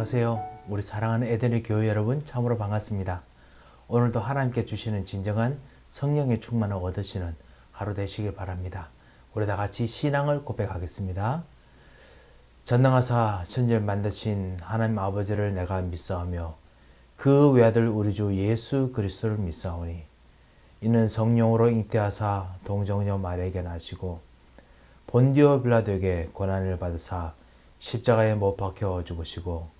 안녕하세요. 우리 사랑하는 에덴의 교회 여러분 참으로 반갑습니다. 오늘도 하나님께 주시는 진정한 성령의 충만을 얻으시는 하루 되시길 바랍니다. 우리 다 같이 신앙을 고백하겠습니다. 전능하사 천지를 만드신 하나님 아버지를 내가 믿사오며 그 외아들 우리 주 예수 그리스도를 믿사오니 이는 성령으로 잉태하사 동정녀 마리에게 나시고 본디오 빌라도에게 고난을 받으사 십자가에 못 박혀 죽으시고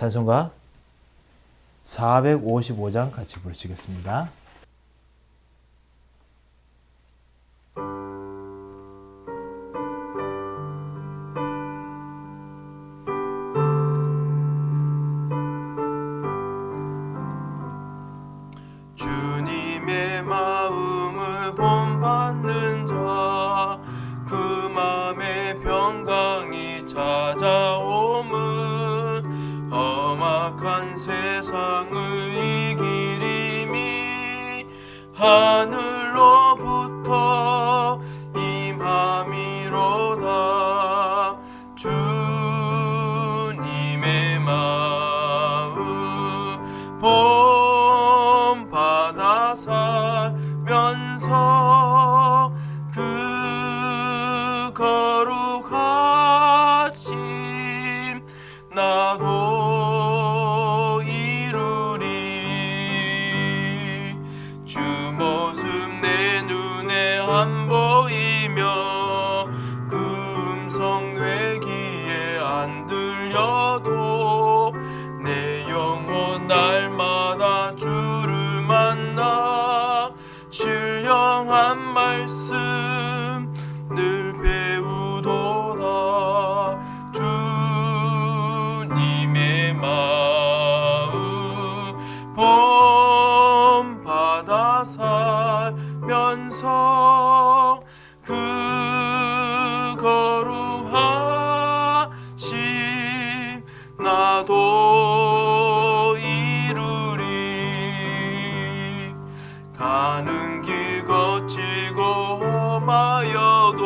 찬송가 455장 같이 부르시겠습니다. 그 거룩하심 나도 이루리. 가는 길 거치고 험하여도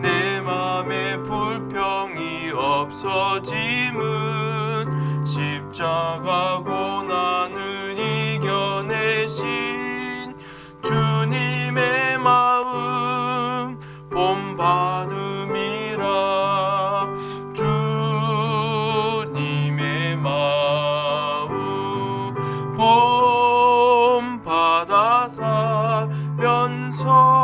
내 맘에 불평이 없어짐은 십자가 살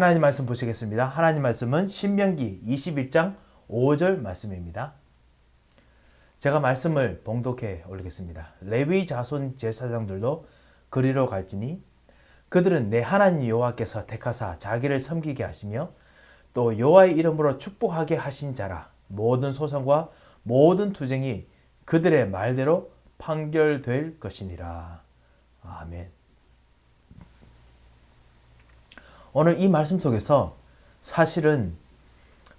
하나님 말씀 보시겠습니다. 하나님 말씀은 신명기 21장 5절 말씀입니다. 제가 말씀을 봉독해 올리겠습니다. 레위 자손 제사장들도 그리로 갈지니 그들은 내 하나님 여호와께서 택하사 자기를 섬기게 하시며 또 여호와의 이름으로 축복하게 하신 자라 모든 소송과 모든 투쟁이 그들의 말대로 판결될 것이니라. 아멘. 오늘 이 말씀 속에서 사실은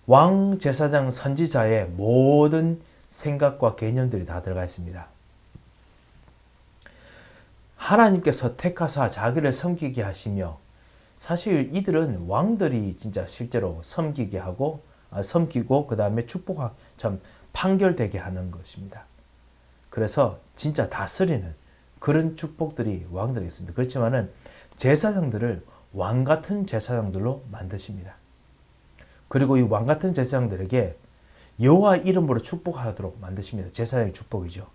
왕 제사장 선지자의 모든 생각과 개념들이 다 들어가 있습니다. 하나님께서 택하사 자기를 섬기게 하시며 사실 이들은 왕들이 진짜 실제로 섬기게 하고 아, 섬기고 그 다음에 축복하 참 판결되게 하는 것입니다. 그래서 진짜 다스리는 그런 축복들이 왕들에게 있습니다. 그렇지만은 제사장들을 왕 같은 제사장들로 만드십니다. 그리고 이 왕 같은 제사장들에게 여호와 이름으로 축복하도록 만드십니다. 제사장의 축복이죠.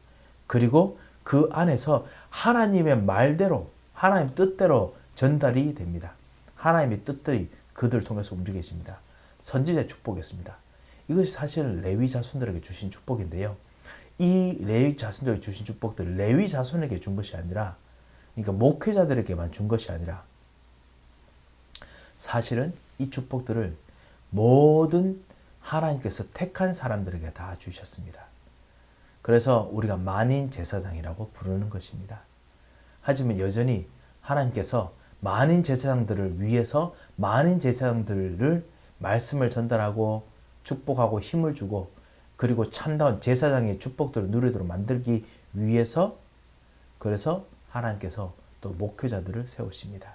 그리고 그 안에서 하나님의 말대로 하나님 뜻대로 전달이 됩니다. 하나님의 뜻들이 그들을 통해서 움직여집니다. 선지자의 축복이었습니다. 이것이 사실 레위 자손들에게 주신 축복인데요. 이 레위 자손들에게 주신 축복들 레위 자손에게 준 것이 아니라 그러니까 목회자들에게만 준 것이 아니라 사실은 이 축복들을 모든 하나님께서 택한 사람들에게 다 주셨습니다. 그래서 우리가 만인 제사장이라고 부르는 것입니다. 하지만 여전히 하나님께서 만인 제사장들을 위해서 만인 제사장들을 말씀을 전달하고 축복하고 힘을 주고 그리고 참다운 제사장의 축복들을 누리도록 만들기 위해서 그래서 하나님께서 또 목회자들을 세우십니다.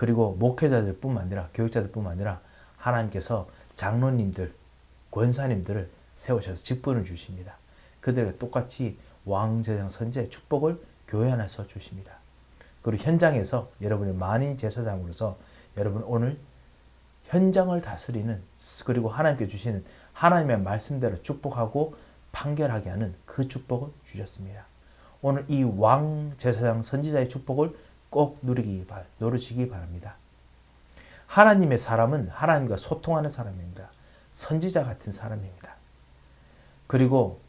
그리고 목회자들뿐만 아니라 교육자들뿐만 아니라 하나님께서 장로님들, 권사님들을 세우셔서 직분을 주십니다. 그들에게 똑같이 왕제장 선제 축복을 교회 안에서 주십니다. 그리고 현장에서 여러분이 만인 제사장으로서 여러분 오늘 현장을 다스리는 그리고 하나님께 주시는 하나님의 말씀대로 축복하고 판결하게 하는 그 축복을 주셨습니다. 오늘 이 왕 제사장 선지자의 축복을 꼭 누리기 바, 누르시기 바랍니다. 하나님의 사람은 하나님과 소통하는 사람입니다. 선지자 같은 사람입니다. 그리고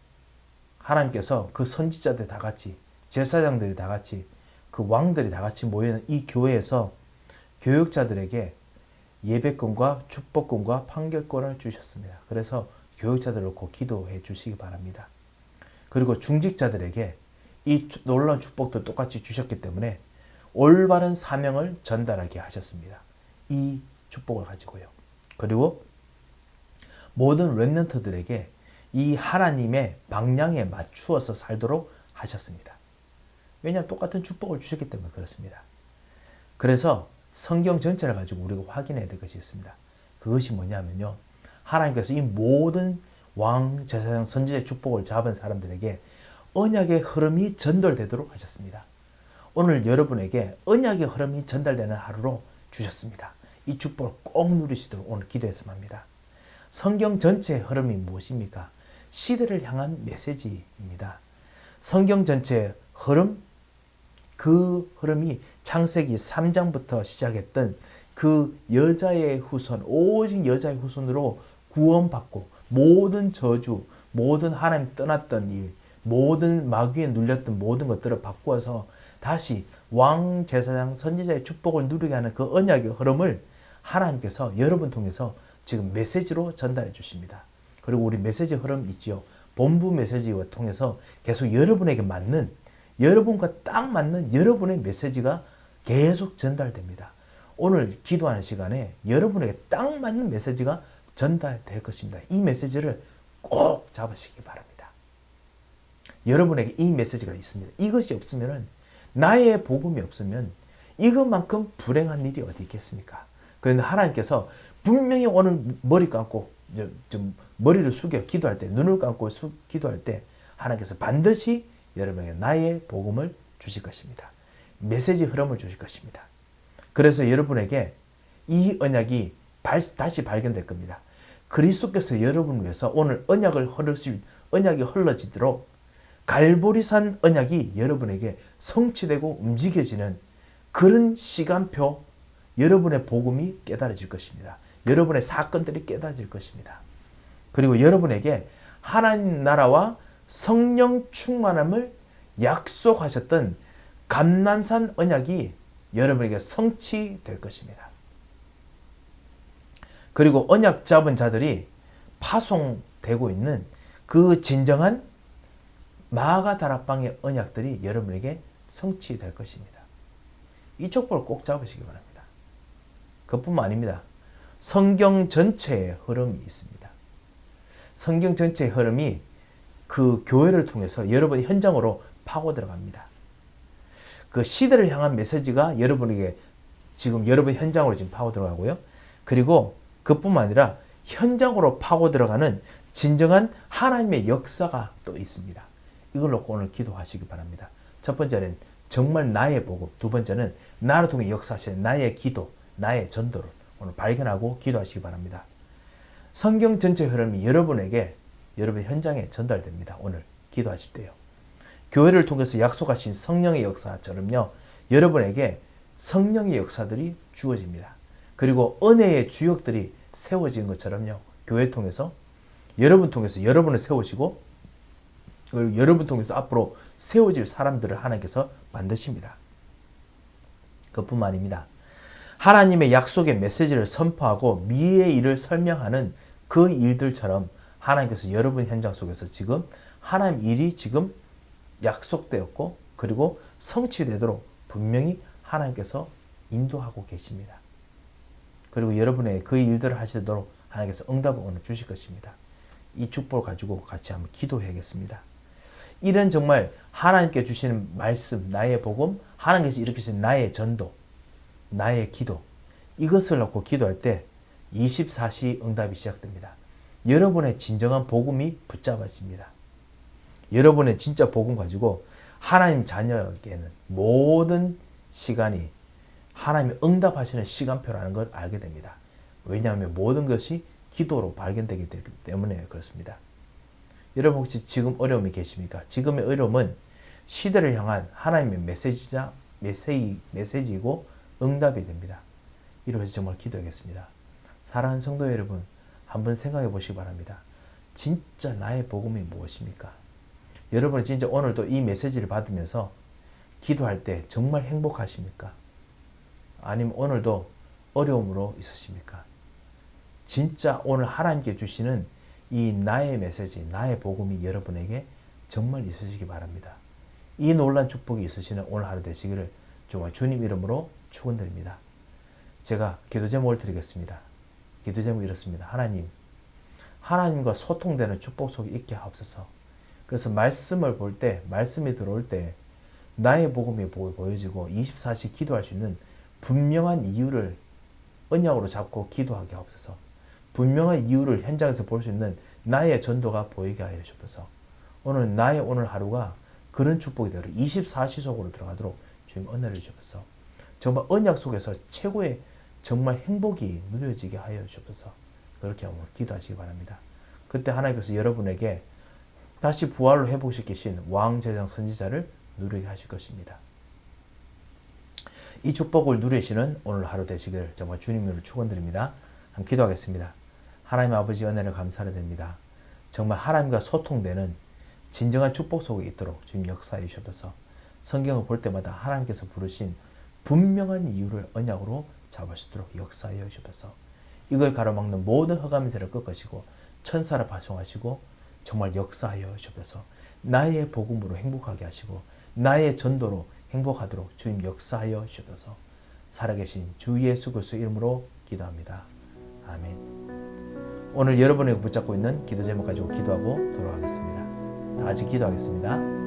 하나님께서 그 선지자들 다 같이 제사장들이 다 같이 그 왕들이 다 같이 모여있는 이 교회에서 교육자들에게 예배권과 축복권과 판결권을 주셨습니다. 그래서 교육자들을 놓고 기도해 주시기 바랍니다. 그리고 중직자들에게 이 놀라운 축복도 똑같이 주셨기 때문에 올바른 사명을 전달하게 하셨습니다. 이 축복을 가지고요. 그리고 모든 렘넌트들에게 이 하나님의 방향에 맞추어서 살도록 하셨습니다. 왜냐하면 똑같은 축복을 주셨기 때문에 그렇습니다. 그래서 성경 전체를 가지고 우리가 확인해야 될 것이 있습니다. 그것이 뭐냐면요. 하나님께서 이 모든 왕, 제사장, 선지자의 축복을 잡은 사람들에게 언약의 흐름이 전달되도록 하셨습니다. 오늘 여러분에게 언약의 흐름이 전달되는 하루로 주셨습니다. 이 축복을 꼭 누리시도록 오늘 기도했으면 합니다. 성경 전체의 흐름이 무엇입니까? 시대를 향한 메시지입니다. 성경 전체의 흐름, 그 흐름이 창세기 3장부터 시작했던 그 여자의 후손, 오직 여자의 후손으로 구원받고 모든 저주, 모든 하나님 떠났던 일, 모든 마귀에 눌렸던 모든 것들을 바꾸어서 다시 왕 제사장 선지자의 축복을 누리게 하는 그 언약의 흐름을 하나님께서 여러분 통해서 지금 메시지로 전달해 주십니다. 그리고 우리 메시지 흐름 있지요. 본부 메시지와 통해서 계속 여러분에게 맞는 여러분과 딱 맞는 여러분의 메시지가 계속 전달됩니다. 오늘 기도하는 시간에 여러분에게 딱 맞는 메시지가 전달될 것입니다. 이 메시지를 꼭 잡으시기 바랍니다. 여러분에게 이 메시지가 있습니다. 이것이 없으면 나의 복음이 없으면 이것만큼 불행한 일이 어디 있겠습니까? 그런데 하나님께서 분명히 오늘 머리 감고 좀 머리를 숙여 기도할 때 눈을 감고 수, 기도할 때 하나님께서 반드시 여러분에게 나의 복음을 주실 것입니다. 메시지 흐름을 주실 것입니다. 그래서 여러분에게 이 언약이 발, 다시 발견될 겁니다. 그리스도께서 여러분을 위해서 오늘 언약을 흘러지 언약이 흘러지도록 갈보리산 언약이 여러분에게 성취되고 움직여지는 그런 시간표 여러분의 복음이 깨달아질 것입니다. 여러분의 사건들이 깨달아질 것입니다. 그리고 여러분에게 하나님 나라와 성령 충만함을 약속하셨던 감난산 언약이 여러분에게 성취될 것입니다. 그리고 언약 잡은 자들이 파송되고 있는 그 진정한 마가 다락방의 언약들이 여러분에게 성취될 것입니다. 이 족보를 꼭 잡으시기 바랍니다. 그뿐만 아닙니다. 성경 전체의 흐름이 있습니다. 성경 전체의 흐름이 그 교회를 통해서 여러분 현장으로 파고 들어갑니다. 그 시대를 향한 메시지가 여러분에게 지금 여러분 현장으로 지금 파고 들어가고요. 그리고 그뿐만 아니라 현장으로 파고 들어가는 진정한 하나님의 역사가 또 있습니다. 이걸 놓고 오늘 기도하시기 바랍니다. 첫 번째는 정말 나의 복음, 두 번째는 나를 통해 역사하시는 나의 기도, 나의 전도를 오늘 발견하고 기도하시기 바랍니다. 성경 전체 흐름이 여러분에게 여러분 현장에 전달됩니다. 오늘 기도하실 때요. 교회를 통해서 약속하신 성령의 역사처럼요. 여러분에게 성령의 역사들이 주어집니다. 그리고 은혜의 주역들이 세워진 것처럼요. 교회 통해서 여러분 통해서 여러분을 세우시고 그리고 여러분 통해서 앞으로 세워질 사람들을 하나님께서 만드십니다. 그뿐만 아닙니다. 하나님의 약속의 메시지를 선포하고 미래의 일을 설명하는 그 일들처럼 하나님께서 여러분 현장 속에서 지금 하나님 일이 지금 약속되었고 그리고 성취되도록 분명히 하나님께서 인도하고 계십니다. 그리고 여러분의 그 일들을 하시도록 하나님께서 응답을 오늘 주실 것입니다. 이 축복을 가지고 같이 한번 기도해야겠습니다. 이런 정말 하나님께 주시는 말씀, 나의 복음, 하나님께서 이렇게 주신 나의 전도, 나의 기도, 이것을 놓고 기도할 때 24시 응답이 시작됩니다. 여러분의 진정한 복음이 붙잡아집니다. 여러분의 진짜 복음 가지고 하나님 자녀에게는 모든 시간이 하나님의 응답하시는 시간표라는 걸 알게 됩니다. 왜냐하면 모든 것이 기도로 발견되기 때문에 그렇습니다. 여러분 혹시 지금 어려움이 계십니까? 지금의 어려움은 시대를 향한 하나님의 메시지자 메시지, 메시지이고 응답이 됩니다. 이로해서 정말 기도하겠습니다. 사랑하는 성도 여러분, 한번 생각해 보시기 바랍니다. 진짜 나의 복음이 무엇입니까? 여러분 진짜 오늘도 이 메시지를 받으면서 기도할 때 정말 행복하십니까? 아니면 오늘도 어려움으로 있으십니까? 진짜 오늘 하나님께 주시는 이 나의 메시지, 나의 복음이 여러분에게 정말 있으시기 바랍니다. 이 놀란 축복이 있으시는 오늘 하루 되시기를 정말 주님 이름으로 축원드립니다. 제가 기도 제목을 드리겠습니다. 기도 제목이 이렇습니다. 하나님, 하나님과 소통되는 축복 속에 있게 하옵소서. 그래서 말씀을 볼 때, 말씀이 들어올 때 나의 복음이 보여지고 24시 기도할 수 있는 분명한 이유를 언약으로 잡고 기도하게 하옵소서. 분명한 이유를 현장에서 볼 수 있는 나의 전도가 보이게 하여 주옵소서. 오늘 나의 오늘 하루가 그런 축복이 되도록 24시 속으로 들어가도록 주님 은혜를 주옵소서. 정말 언약 속에서 최고의 정말 행복이 누려지게 하여 주옵소서. 그렇게 오늘 기도하시기 바랍니다. 그때 하나님께서 여러분에게 다시 부활로 회복시키신 왕제장 선지자를 누리게 하실 것입니다. 이 축복을 누리시는 오늘 하루 되시길 정말 주님으로 축원드립니다. 한번 기도하겠습니다. 하나님 아버지 은혜를 감사를 드립니다. 정말 하나님과 소통되는 진정한 축복 속에 있도록 주님 역사해 주셔서 성경을 볼 때마다 하나님께서 부르신 분명한 이유를 언약으로 잡을 수 있도록 역사하여 주셔서 이걸 가로막는 모든 허감세를 꺾으시고 천사를 파송하시고 정말 역사하여 주셔서 나의 복음으로 행복하게 하시고 나의 전도로 행복하도록 주님 역사하여 주셔서 살아계신 주 예수 그리스도 이름으로 기도합니다. 아멘. 오늘 여러분에게 붙잡고 있는 기도 제목 가지고 기도하고 돌아가겠습니다. 다 같이 기도하겠습니다.